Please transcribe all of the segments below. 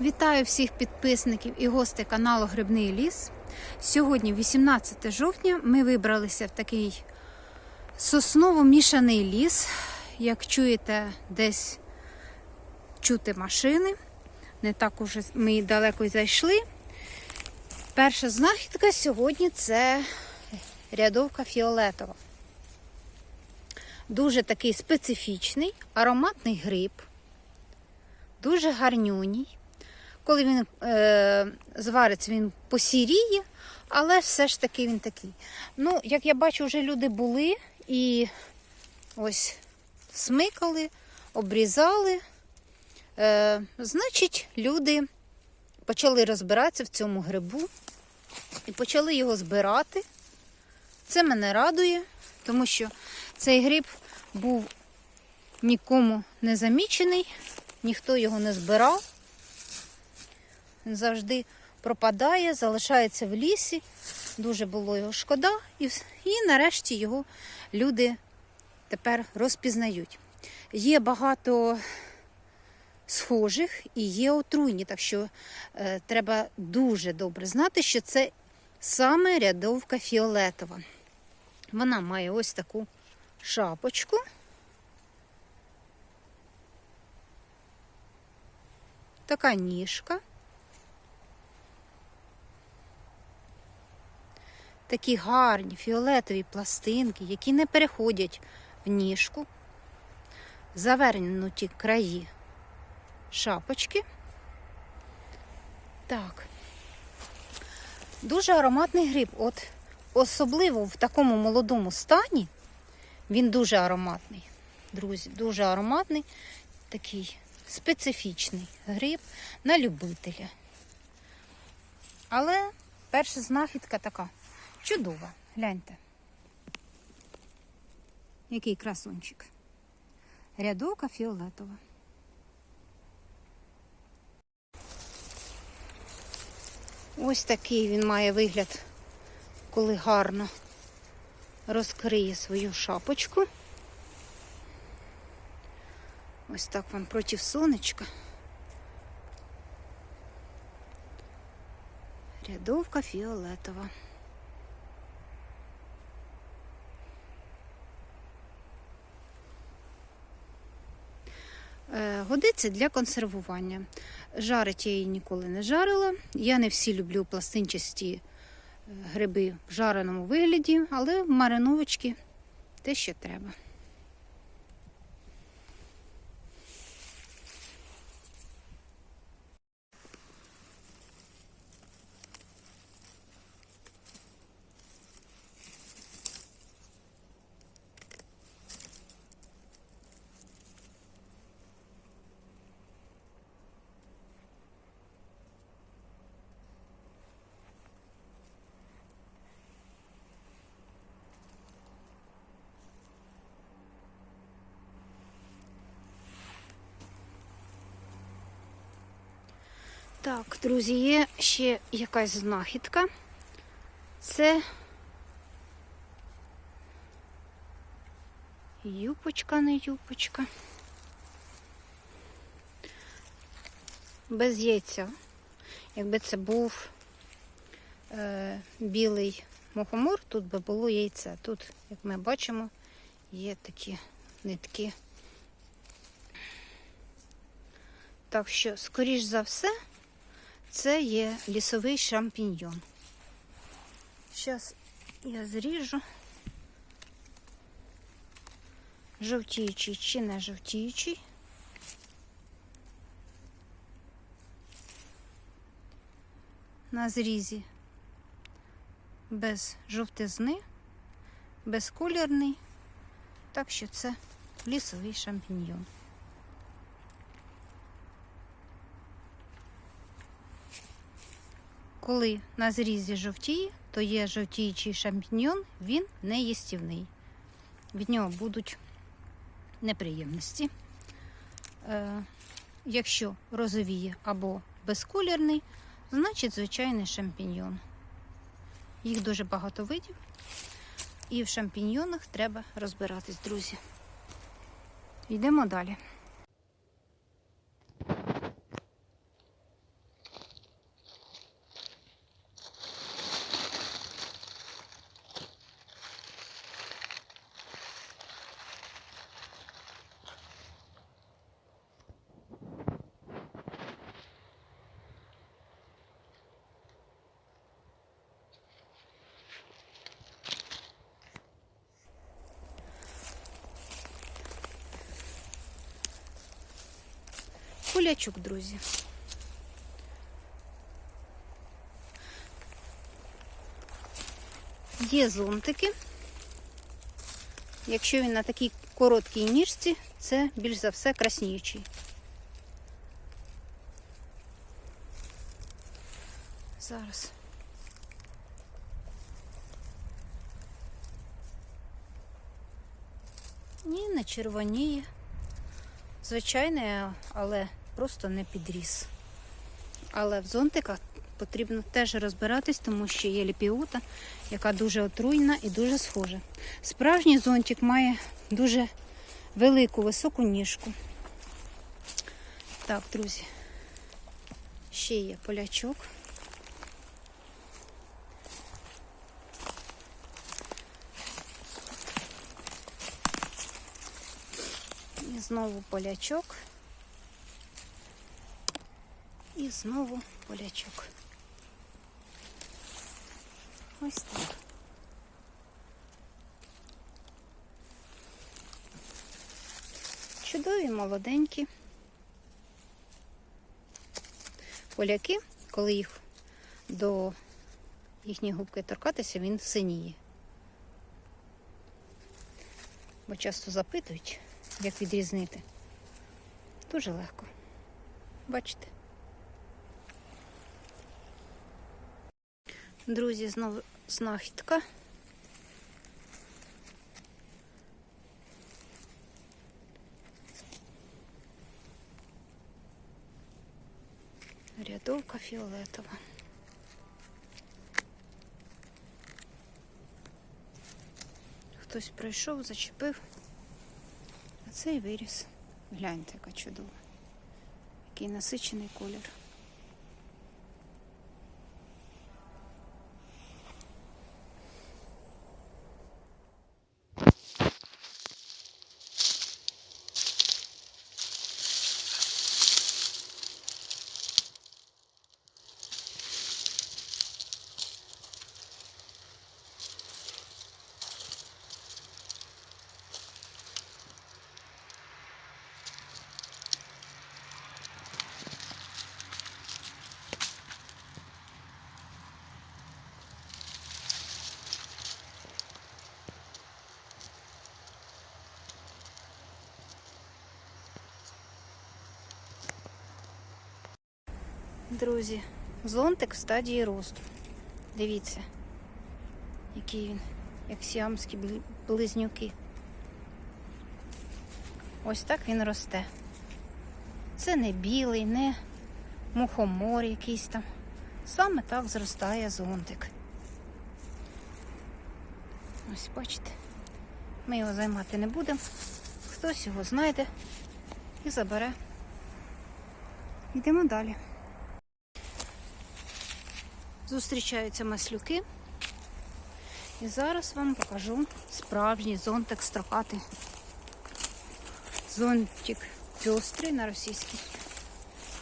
Вітаю всіх підписників і гостей каналу Грибний ліс. Сьогодні, 18 жовтня, ми вибралися в такий сосново-мішаний ліс. Як чуєте, десь чути машини. Не так уже ми далеко й зайшли. Перша знахідка сьогодні це рядовка фіолетова. Дуже такий специфічний, ароматний гриб, дуже гарнюній. Коли він е, звариться, він посіріє, але все ж таки він такий. Ну, як я бачу, вже люди були і ось смикали, обрізали. Е, Значить, люди почали розбиратися в цьому грибу і почали його збирати. Це мене радує, тому що цей гриб був нікому не замічений, ніхто його не збирав. Він завжди пропадає, залишається в лісі. Дуже було його шкода, і, і нарешті його люди тепер розпізнають. Є багато схожих і є отруйні, так що е, треба дуже добре знати, що це саме рядовка фіолетова. Вона має ось таку шапочку. Така ніжка. Такі гарні фіолетові пластинки, які не переходять в ніжку, завернуті краї шапочки. Так. Дуже ароматний гриб. От особливо в такому молодому стані він дуже ароматний. Друзі, дуже ароматний, такий специфічний гриб на любителя. Але перша знахідка така чудова. Гляньте. Який красунчик. Рядовка фіолетова. Ось такий він має вигляд, коли гарно розкриє свою шапочку. Ось так вам проти сонечка. Рядовка фіолетова. Годиться для консервування. Жарить я її ніколи не жарила. Я не всі люблю пластинчасті е, гриби в жареному вигляді, але в мариновочки те, що треба. Так, друзі, є ще якась знахідка. Це юпочка, не юпочка. Без яйця. Якби це був е, білий мухомор, тут би було яйце. Тут, як ми бачимо, є такі нитки. Так що, скоріш за все, це є лісовий шампіньйон. Зараз я зріжу. Жовтіючий чи не жовтіючий. На зрізі без жовтизни, безколірний, так що це лісовий шампіньйон. Коли на зрізі жовтіє, то є жовтіючий шампіньйон, він не їстівний. Від нього будуть неприємності. Е, якщо розовіє або безколірний, значить звичайний шампіньйон. Їх дуже багато видів, і в шампіньйонах треба розбиратись, друзі. Йдемо далі. Полячок, друзі. Є зонтики. Якщо він на такій короткій ніжці, це більш за все красніючий. Зараз. Ні, не червоніє. Звичайний, але просто не підріс. Але в зонтиках потрібно теж розбиратись, тому що є ліпіота, яка дуже отруйна і дуже схожа. Справжній зонтик має дуже велику високу ніжку. Так, друзі, ще є полячок. І знову полячок. І знову полячок. Ось так. Чудові, молоденькі. Поляки, коли їх до їхньої губки торкатися, він синіє. Бо часто запитують, як відрізнити. Дуже легко. Бачите? Друзі, знову знахідка. Рядовка фіолетова. Хтось пройшов, зачепив. А цей виріс. Гляньте, яка чудова. Який насичений колір. Друзі, зонтик в стадії росту. Дивіться, який він, як сіамські близнюки. Ось так він росте. Це не білий, не мухомор якийсь там. Саме так зростає зонтик. Ось бачите. Ми його займати не будемо. Хтось його знайде і забере. Йдемо далі. Зустрічаються маслюки. І зараз вам покажу справжній зонтик строкатий. Зонтик пьострий на російській.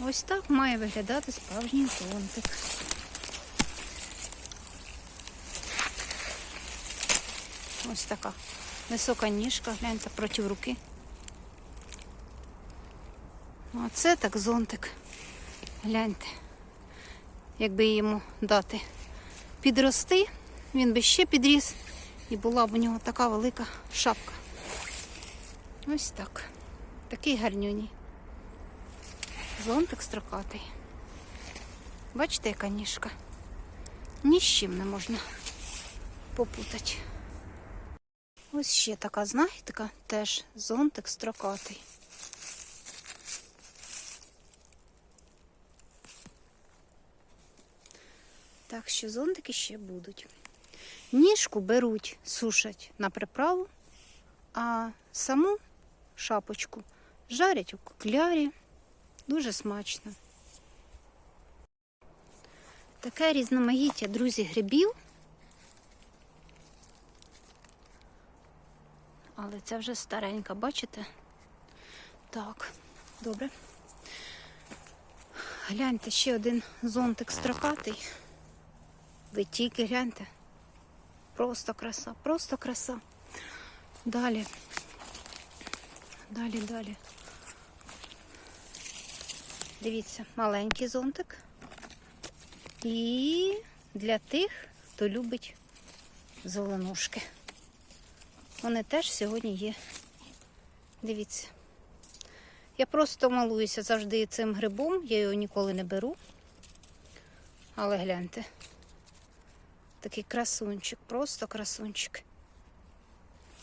Ось так має виглядати справжній зонтик. Ось така висока ніжка, гляньте проти руки. Оце так зонтик. Гляньте якби йому дати підрости, він би ще підріс і була б у нього така велика шапка. Ось так. Такий гарнюній. Зонтик строкатий. Бачите, яка ніжка? Ні з чим не можна попутати. Ось ще така знахідка, теж зонтик строкатий. Так що зонтики ще будуть. Ніжку беруть, сушать на приправу, а саму шапочку жарять у коклярі. Дуже смачно. Таке різноманіття, друзі, грибів. Але це вже старенька, бачите? Так, добре. Гляньте, ще один зонтик строкатий. Ви тільки гляньте. Просто краса, просто краса. Далі. Далі, далі. Дивіться, маленький зонтик. І для тих, хто любить зеленушки. Вони теж сьогодні є. Дивіться. Я просто малуюся завжди цим грибом, я його ніколи не беру. Але гляньте. Такий красунчик, просто красунчик.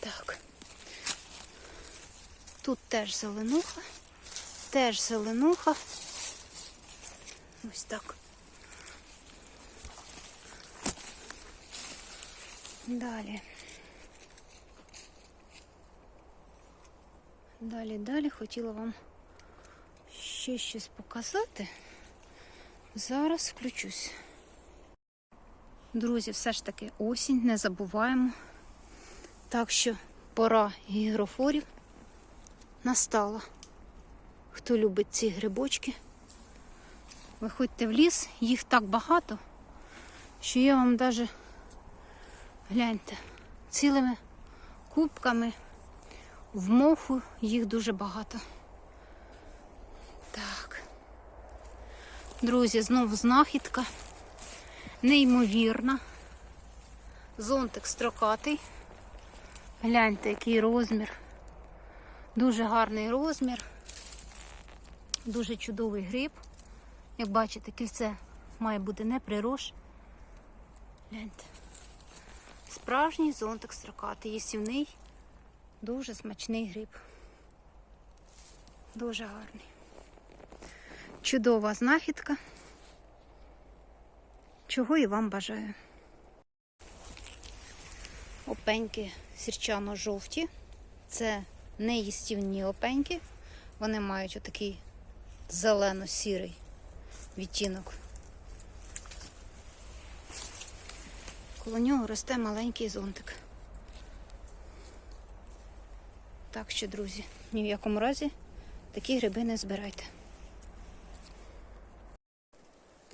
Так. Тут теж зеленуха, теж зеленуха. Ось так. Далі. Далі, далі хотіла вам ще щось показати. Зараз включусь. Друзі, все ж таки осінь, не забуваємо. Так що пора гігрофорів настала. Хто любить ці грибочки, виходьте в ліс, їх так багато, що я вам навіть гляньте, цілими кубками в моху їх дуже багато. Так. Друзі, знову знахідка. Неймовірна. Зонтик строкатий. Гляньте, який розмір. Дуже гарний розмір. Дуже чудовий гриб. Як бачите, кільце має бути не прирож. Гляньте. Справжній зонтик строкатий, їстівний, дуже смачний гриб. Дуже гарний. Чудова знахідка. Чого і вам бажаю. Опеньки сірчано-жовті. Це неїстівні опеньки. Вони мають отакий зелено-сірий відтінок. Коло нього росте маленький зонтик. Так що, друзі, ні в якому разі такі гриби не збирайте.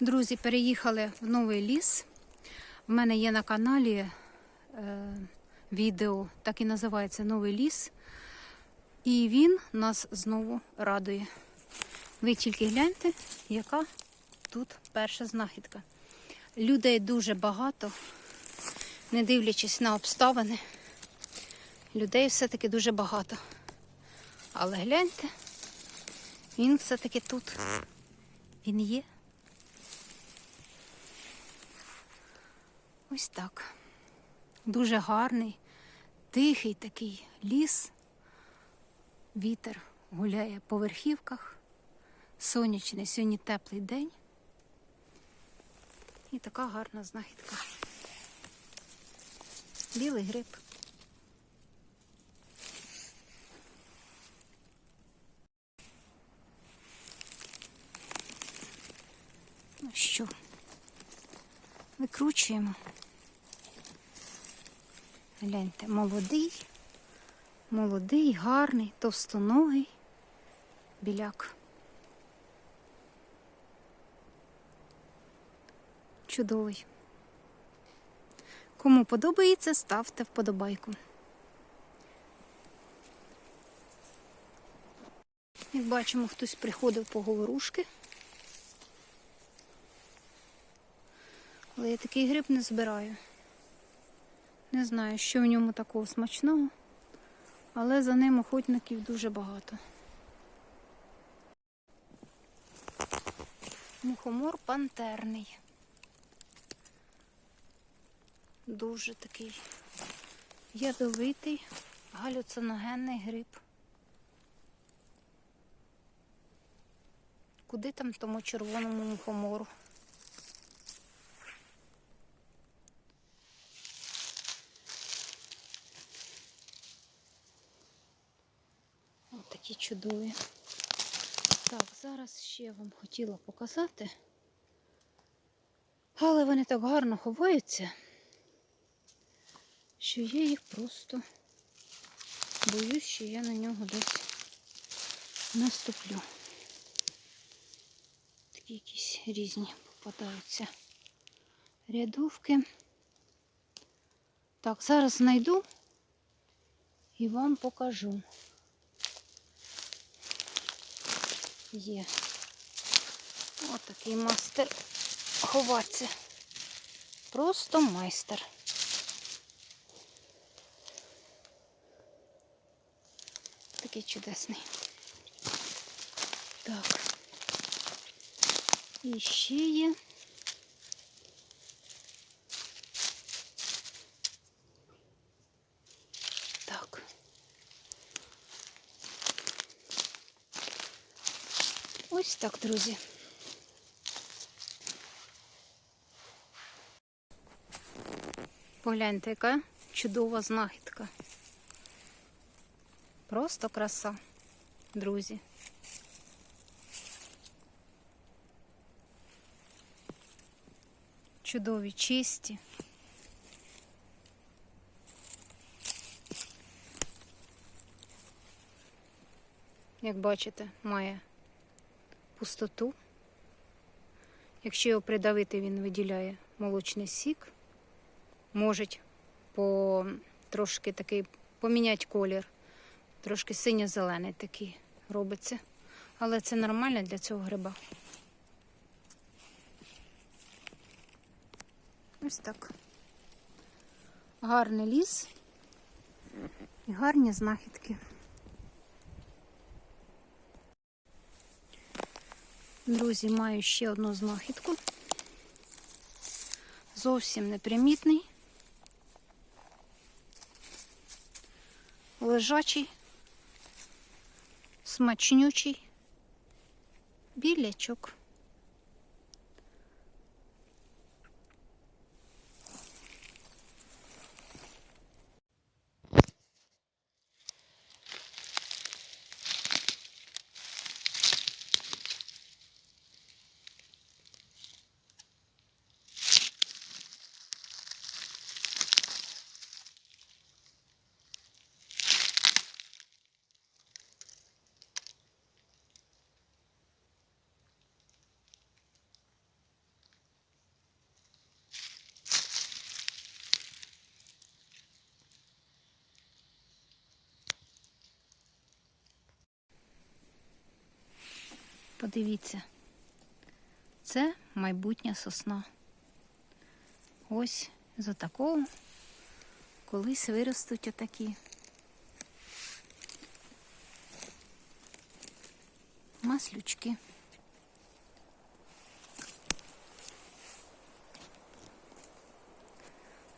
Друзі, переїхали в новий ліс. В мене є на каналі е, відео, так і називається Новий ліс. І він нас знову радує. Ви тільки гляньте, яка тут перша знахідка. Людей дуже багато, не дивлячись на обставини. Людей все-таки дуже багато. Але гляньте, він все-таки тут. Він є. Ось так. Дуже гарний, тихий такий ліс. Вітер гуляє по верхівках. Сонячний, сьогодні теплий день. І така гарна знахідка. Білий гриб. Ну що, викручуємо. Гляньте, молодий, молодий, гарний, товстоногий біляк. Чудовий. Кому подобається, ставте вподобайку. Як бачимо, хтось приходив по говорушки. Але я такий гриб не збираю. Не знаю, що в ньому такого смачного, але за ним охотників дуже багато. Мухомор пантерний. Дуже такий ядовитий, галюциногенний гриб. Куди там тому червоному мухомору? Ось такі чудові. Так, зараз ще вам хотіла показати. Але вони так гарно ховаються, що я їх просто боюсь, що я на нього десь наступлю. Такі якісь різні попадаються рядовки. Так, зараз знайду і вам покажу. Є. Отакий мастер ховатися. Просто майстер. Такий чудесний. Так. І ще є. Так. Ось так, друзі. Погляньте, яка чудова знахідка. Просто краса, друзі. Чудові, чисті. Як бачите, має пустоту. Якщо його придавити, він виділяє молочний сік. По трошки такий поміняти колір. Трошки синьо-зелений такий робиться. Але це нормально для цього гриба. Ось так. Гарний ліс і гарні знахідки. Друзі, маю ще одну знахідку. Зовсім непримітний. Лежачий, смачнючий білячок. Подивіться, це майбутня сосна. Ось за такого колись виростуть отакі. Маслючки.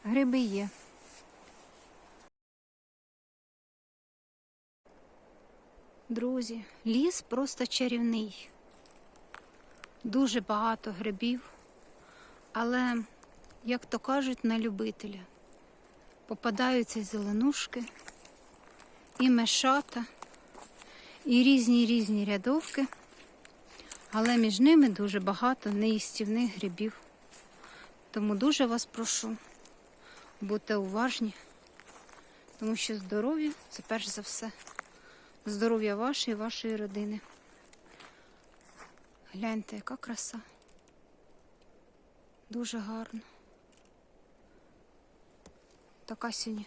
Гриби є. Друзі, ліс просто чарівний. Дуже багато грибів, але, як то кажуть, на любителя. Попадаються зеленушки, і мешата, і різні різні рядовки, але між ними дуже багато неїстівних грибів. Тому дуже вас прошу, будьте уважні, тому що здоров'я це перш за все. Здоров'я ваше і вашої родини. Гляньте, яка краса. Дуже гарно. Така сьогодні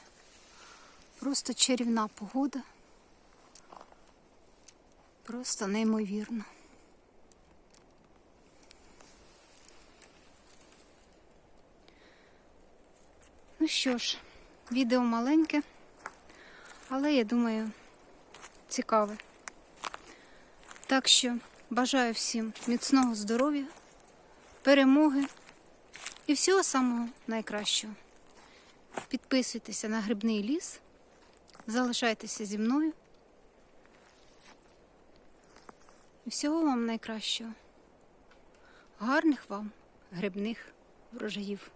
просто чарівна погода. Просто неймовірно. Ну що ж, відео маленьке, але я думаю, цікаве. Так що бажаю всім міцного здоров'я, перемоги і всього самого найкращого. Підписуйтеся на грибний ліс, залишайтеся зі мною. І всього вам найкращого. Гарних вам грибних врожаїв.